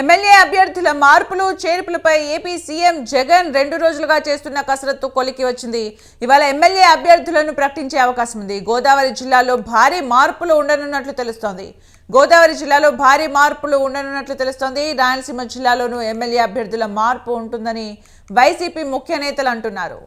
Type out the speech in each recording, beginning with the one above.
MLA అభ్యర్థుల మార్పులు చేర్పులపై AP CM Jagan రెండు రోజులుగా చేస్తున్న కసరత్తు కొలికి వచ్చింది. ఇవాళ ఎమ్మెల్యే అభ్యర్థులను ప్రకటించే అవకాశం ఉంది. గోదావరి జిల్లాలో భారీ మార్పులు ఉండనున్నట్లు తెలుస్తోంది. గోదావరి జిల్లాలో భారీ మార్పులు ఉండనున్నట్లు తెలుస్తోంది. రాయలసీమ జిల్లాలోనూ ఎమ్మెల్యే అభ్యర్థుల మార్పు ఉంటుందని వైసీపీ ముఖ్య నేతలు అంటున్నారు.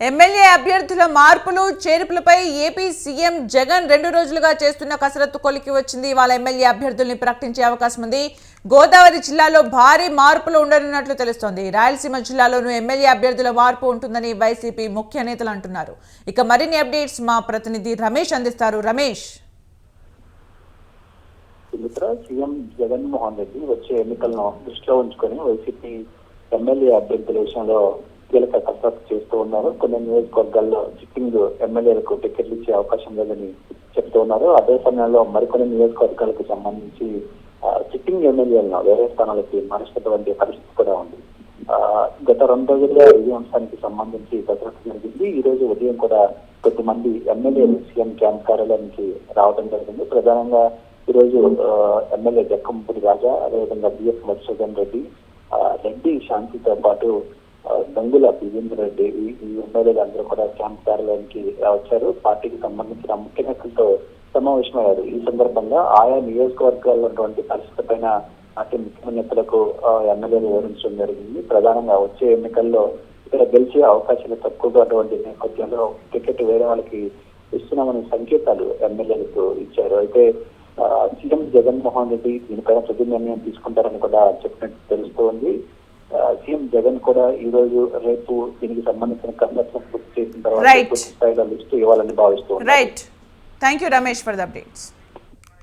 ఎమ్మెల్యే అభ్యర్థుల మార్పులు చేర్పులపై ఏపీ సీఎం జగన్ రెండు రోజులుగా చేస్తున్న కసరత్తు కొలికి వచ్చింది. వాళ్ళ ఎమ్మెల్యే అభ్యర్థుల్ని ప్రకటించే అవకాశం ఉంది. గోదావరి జిల్లాలో భారీ మార్పులు ఉండనున్నట్లు తెలుస్తోంది. రాయలసీమ జిల్లాలోనూ ఎమ్మెల్యే అభ్యర్థుల మార్పు ఉంటుందని వైసీపీ ముఖ్య నేతలు అంటున్నారు. ఇక మరిన్ని అప్డేట్స్ మా ప్రతినిధి రమేష్ అందిస్తారు. రమేష్. సీఎం జగన్మోహన్ రెడ్డి వచ్చే ఎన్నికలను దృష్టిలో ఉంచుకొని వైసీపీ ఎమ్మెల్యే అభ్యర్థుల విషయంలో కీలక కసరత్తు చేస్తూ ఉన్నారు. కొన్ని నియోజకవర్గాల్లో సిట్టింగ్ ఎమ్మెల్యేలకు టికెట్లు ఇచ్చే అవకాశం లేదని చెప్తూ ఉన్నారు. అదే సమయంలో మరికొన్ని నియోజకవర్గాలకు సంబంధించి సిట్టింగ్ ఎమ్మెల్యేలను వేరే స్థానాలకి మార్చినటువంటి పరిస్థితి కూడా ఉంది. ఆ, గత రెండు రోజులుగా ఈ అంశానికి సంబంధించి కసరత్తు జరిగింది. ఈ రోజు ఉదయం కూడా కొద్దిమంది ఎమ్మెల్యేలు సీఎం క్యాంప్ కార్యాలయానికి రావడం జరిగింది. ప్రధానంగా ఈ రోజు ఆ, ఎమ్మెల్యే జక్కంపూడి రాజా అదేవిధంగా బిఎస్ మధుసూదన్ రెడ్డి రెడ్డి శాంతితో పాటు గంగుల బిజేంద్ర రెడ్డి ఈ ఎమ్మెల్యేలు అందరూ కూడా క్యాంప్ కార్యాలయానికి వచ్చారు. పార్టీకి సంబంధించిన ముఖ్య నేతలతో సమావేశమయ్యారు. ఈ సందర్భంగా ఆయా నియోజకవర్గాల్లో ఉన్నటువంటి పరిస్థితి పైన అతి ముఖ్య నేతలకు ఎమ్మెల్యేలు వివరించడం జరిగింది. ప్రధానంగా వచ్చే ఎన్నికల్లో ఇక్కడ గెలిచే అవకాశాలు తక్కువగా ఉన్నటువంటి నేపథ్యంలో టికెట్ వేరే వాళ్ళకి ఇస్తున్నామనే సంకేతాలు ఎమ్మెల్యేలకు ఇచ్చారు. అయితే సీఎం జగన్మోహన్ రెడ్డి దీనిపైన తుది నిర్ణయం తీసుకుంటారని కూడా చెప్పినట్టు తెలుస్తోంది. సీఎం జగన్ కూడా ఈ రోజు రేపు దీనికి సంబంధించిన కసరత్తు పూర్తి చేసిన తర్వాత స్థాయిలో లిస్టు ఇవ్వాలని భావిస్తూ. Right thank you Ramesh for the updates